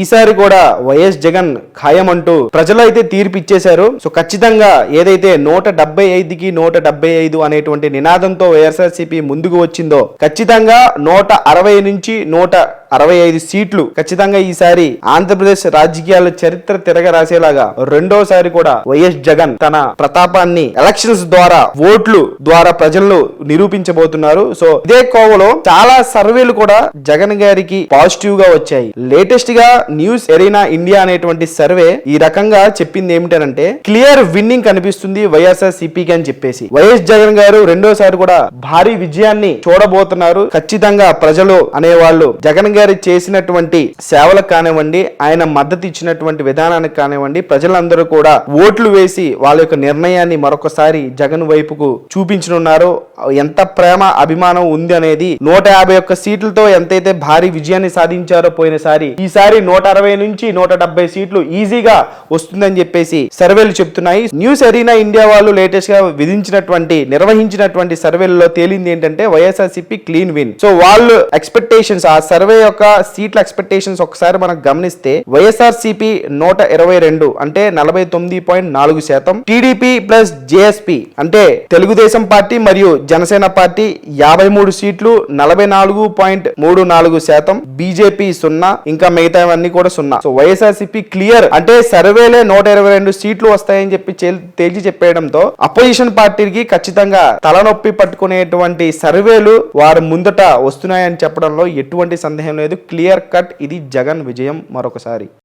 ఈసారి కూడా వైఎస్ జగన్ ఖాయం అంటూ ప్రజలు అయితే తీర్పు ఇచ్చేశారు. సో ఖచ్చితంగా ఏదైతే నూట డెబ్బై ఐదుకి నూట డెబ్బై ఐదు అనేటువంటి నినాదంతో వైఎస్ఆర్సీపీ ముందుకు వచ్చిందో ఖచ్చితంగా నూట అరవై నుంచి నూట అరవై ఐదు సీట్లు ఖచ్చితంగా ఈసారి ఆంధ్రప్రదేశ్ రాజకీయాల చరిత్ర తిరగరాసేలాగా రెండోసారి కూడా వైఎస్ జగన్ తన ప్రతాపాన్ని ఎలక్షన్స్ ద్వారా ఓట్లు ద్వారా ప్రజలను నిరూపించబోతున్నారు. సో ఇదే కోవలో చాలా సర్వేలు కూడా జగన్ గారికి పాజిటివ్గా వచ్చాయి. లేటెస్ట్గా న్యూస్ ఎరీనా ఇండియా అనేటువంటి సర్వే ఈ రకంగా చెప్పింది ఏమిటంటే క్లియర్ విన్నింగ్ కనిపిస్తుంది వైఎస్ఆర్ సిపికి అని చెప్పేసి. వైఎస్ జగన్ గారు రెండోసారి కూడా భారీ విజయాన్ని చూడబోతున్నారు. ఖచ్చితంగా ప్రజలు అనేవాళ్ళు జగన్ గారు చేసినటువంటి సేవలకు కానివ్వండి ఆయన మద్దతు ఇచ్చినటువంటి విధానానికి కానివ్వండి ప్రజలందరూ కూడా ఓట్లు వేసి వాళ్ళ యొక్క నిర్ణయాన్ని మరొకసారి జగన్ వైపుకు చూపించనున్నారు. ఎంత ప్రేమ అభిమానం ఉంది అనేది నూట యాభై ఒక్క సీట్లతో ఎంతైతే భారీ విజయాన్ని సాధించారో పోయినసారి ఈసారి నూట అరవై నుంచి నూట డెబ్బై సీట్లు ఈజీగా వస్తుందని చెప్పేసి సర్వేలు చెప్తున్నాయి. న్యూస్ అరీనా ఇండియా వాళ్ళు లేటెస్ట్గా విధించినటువంటి నిర్వహించినటువంటి సర్వేలలో తేలింది ఏంటంటే వైఎస్ఆర్సీపీ క్లీన్ విన్. సో వాళ్ళు ఎక్స్పెక్టేషన్స్ ఆ సర్వే యొక్క సీట్ల ఎక్స్పెక్టేషన్స్ ఒకసారి మనం గమనిస్తే వైఎస్ఆర్సీపీ నూట ఇరవై రెండు అంటే నలభై తొమ్మిది పాయింట్ నాలుగు శాతం టీడీపీ ప్లస్ జేఎస్పీ అంటే తెలుగుదేశం పార్టీ మరియు జనసేన పార్టీ యాభై మూడు సీట్లు నలభై నాలుగు పాయింట్ మూడు నాలుగు శాతం బీజేపీ సున్నా ఇంకా మిగతావన్నీ కూడా సున్నా. సో వైఎస్ఆర్సీపీ క్లియర్ అంటే సర్వేలే నూట ఇరవై రెండు సీట్లు వస్తాయని చెప్పి తేల్చి చెప్పేయడంతో అపోజిషన్ పార్టీకి ఖచ్చితంగా తలనొప్పి పట్టుకునేటువంటి సర్వేలు వారు ముందట వస్తున్నాయని చెప్పడంలో ఎటువంటి సందేహం లేదు క్లియర్ కట్ ఇది జగన్ విజయం మరొకసారి.